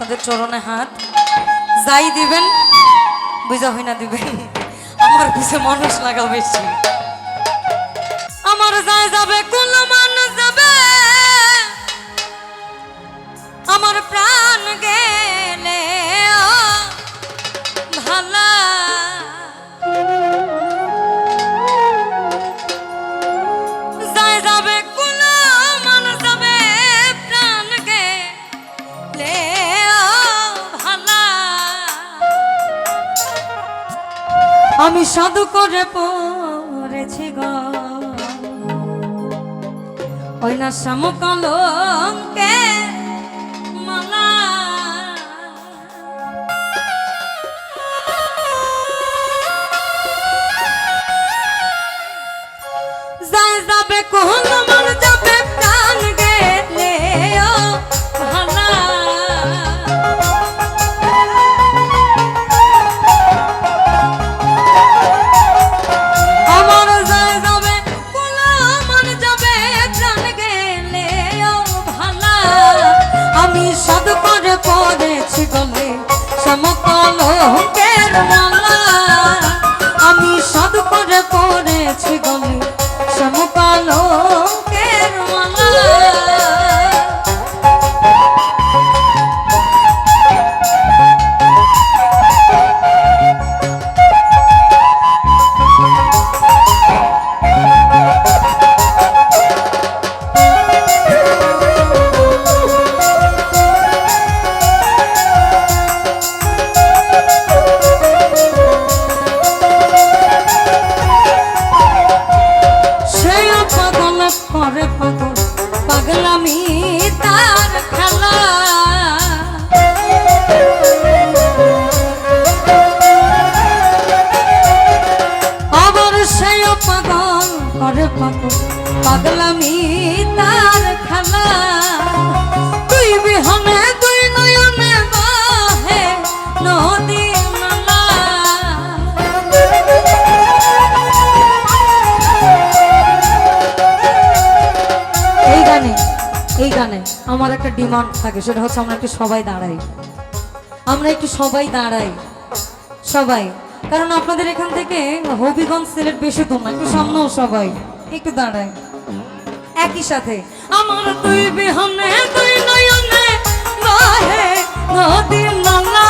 আপনাদের চরণে হাত। যাই দিবেন, বুঝা হই না দিবেন। আমার পিছে মানুষ লাগা বেশি। আমার যায় যাবে আমি সাধু করে পড়েছি গ। ওই না সমকলঙ্কে যায় যাবে কোন কের পাগলামি তার আবার সে পাগল করে পাগল। পাগলামি ডিমান্ড থাকে, সেটা হচ্ছে আমরা একটু সবাই দাঁড়াই। আমরা একটু সবাই দাঁড়াই, সবাই। কারণ আপনাদের এখান থেকে হবিগঞ্জ সিলেট বেশি তো না, একটু সামনেও সবাই, একটু দাঁড়াই। একই সাথে, আমার তুই বিহনে তুই নয়নে বাহে নদী নালা।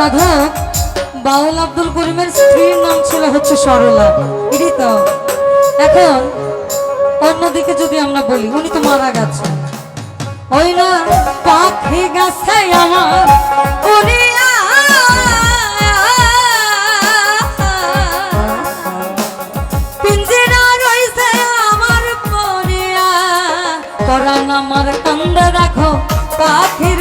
সাধক বাউল আব্দুল করিমের স্ত্রীর নাম ছিল হচ্ছে সরলা। এটাই তো এখন অন্যদিকে যদি আমরা বলি, উনি তো মারা গেছে ওই না পাখি গাছে আমার। পরাণ আমার কান্দে রাখো পাখির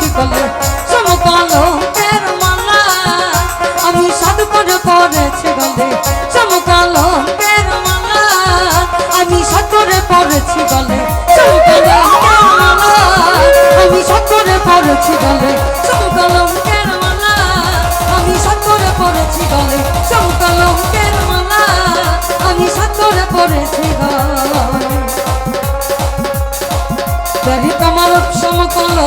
পাখি কলে সমকালো এর মালা। আমি সাধু করে পড়েছে গলে সমকালো এর মালা। আমি সাধু করে পড়েছি গলে সমকালো এর মালা। আমি সাধু করে পড়েছি গলে সমকালো এর মালা। আমি সাধু করে পড়েছি গলে সমকালো এর মালা। আমি সাধু করে পড়েছি গলে আমার সমকল